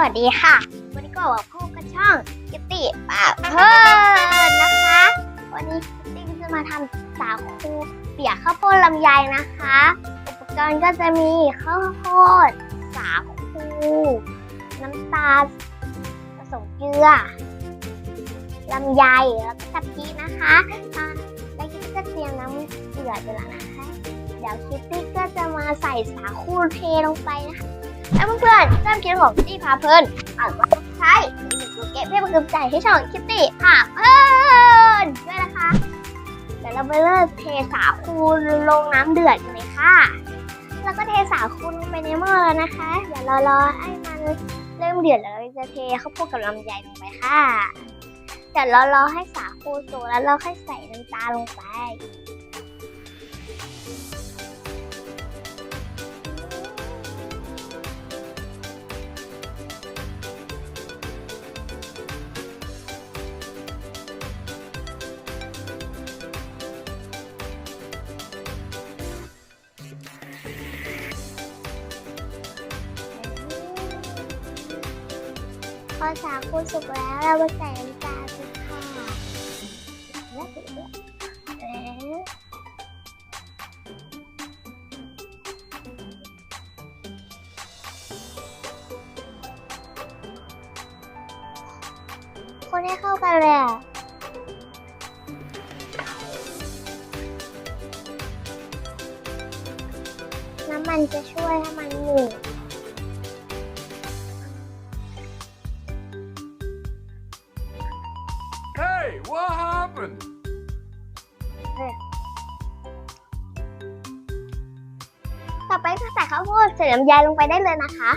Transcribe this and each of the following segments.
วัสดีค่ะ วันนี้ก็มาพบกับช่องกิตตี้ปาเพิ่นนะคะ วันนี้กิตตี้ก็จะมาทำสาคูเปียกข้าวโพดลำไยนะคะ อุปกรณ์ก็จะมีข้าวโพด สาคูน้ำตาลผสมเกลือลำไยแล้วก็กะทินะคะแล้วคิตตี้ก็เตรียมน้ำเดือไปแล้วนะคะ เดี๋ยวคิตตี้ก็จะมาใส่สาคูเทลงไปนะคะ แล้วเพื่อนๆชอบคลิปของคิตตี้พาเพลินฝากกดติดตามหเก็บเพื่อเป็นกำลังใจให้ช่องคิตตี้พาเพลินด้วยนะคะเดี๋ยวเราไปเริ่มเทสาคูลงน้ำเดือดกันเลยค่ะ แล้วก็เทสาคูลงไปในหม้อแล้วนะคะ เดี๋ยวเรารอให้มันเริ่มเดือดแล้วเราจะเทข้าวโพดกับลำไยลงไปค่ะเดี๋ยวเรารอให้สาคูสุกแล้วเราค่อยใส่น้ำตาลลงไป พอสาคูสุกแล้วเราไปใส่น้ำตาลกันค่ะแล้วเสร็จแล้วคนให้เข้ากันเลยอะน้ำมันจะช่วยให้มันหนืด happened? ต่อไปก็ใส่ข้าวโพดใส่น้ำยาลงไปได้เลยนะคะ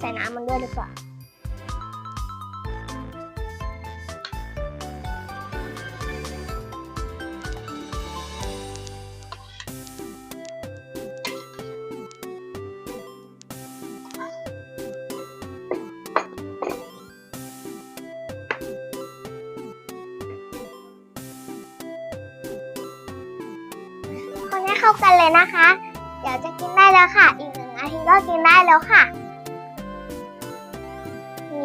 ใส่น้ำมันด้วยดีกว่าคนให้เข้ากันเลยนะคะ เดี๋ยวจะกินได้แล้วค่ะ อีกหนึ่งนาทีก็กินได้แล้วค่ะ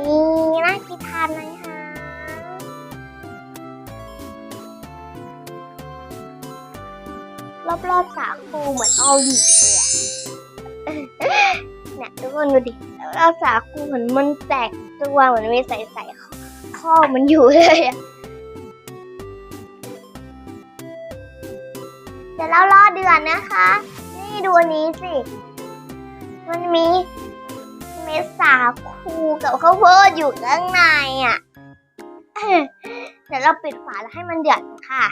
นี่น่ากินทานไหมคะรอบๆสาคูเหมือนออลิฟเลยอะเนี่ยทุกคนดูดิรอบๆสาคูเหมือนมันแตกตัวเหมือนมีใส่ใส่ๆข้อมันอยู่เลยอะเดี๋ยวเรารอเดือนนะคะ นี่ดูอันนี้สิ มันมี ม็ดสาคูกับข้าวโพดอยู่ข้างในอะเดี๋ยวเราปิดฝาแล้วให้มันเดือดค่ะ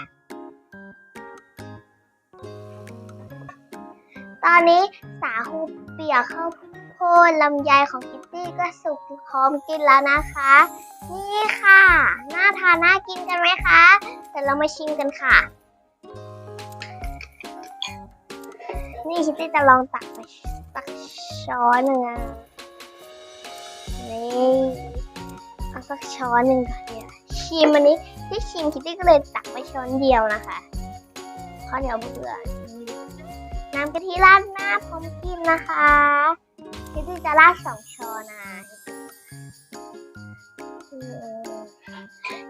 ตอนนี้สาคูเปียกข้าวโพดลำไยของคิตตี้ก็สุกพร้อมกินแล้วนะคะ นี่ค่ะ น่าทานน่ากินกันไหมคะเดี๋ยวเรามาชิมกันค่ะ นี่คิตตี้จะลองตักไปตักช้อนหนึ่งอะ นี่เอาสักช้อนหนึ่งก่อนเนี่ยชิมอันนี้ที่ชิมคิตตี้ก็เลยตักไปช้อนเดียวนะคะเพราะเดี๋ยวเบื่อน้ำกะทิราดหน้าพร้อมกินนะคะคิตตี้จะราดสองช้อนนะ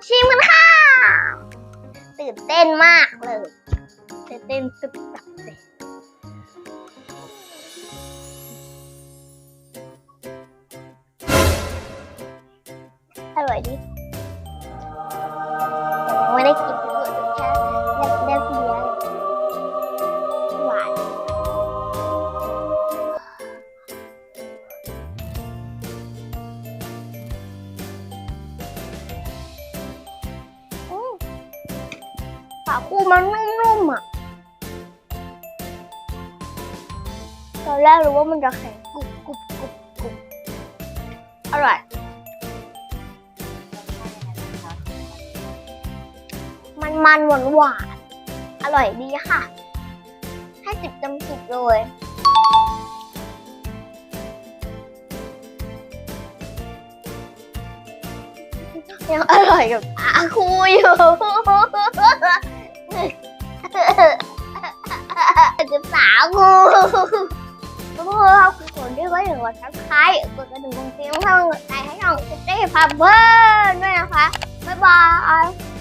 ชิมกันค่ะ ตื่นเต้นมากเลยตื่นเต้นตึบ ตับเลยอร่อยดิแต่ไม่ได้กินทั้งหมดแค่ได้ได้เพียงหวานอืมสาคูมันนุ่มอะตอนแรกรู้ว่ามันจะแข็งกรุบกรุบกรุบกรุบอร่อย มันหวานหวานๆอร่อยดีค่ะ ให้สิบเต็มสิบเลย ยังอร่อยกับอาคูอยู่จะสาวกูทุกคนเราคือคนที่ไว้ถึงวันทักทายกดกระดิ่งกรุงเสียงเท่าไหร่ให้น้องจะได้พาเพื่อนด้วยนะคะ บ๊ายบาย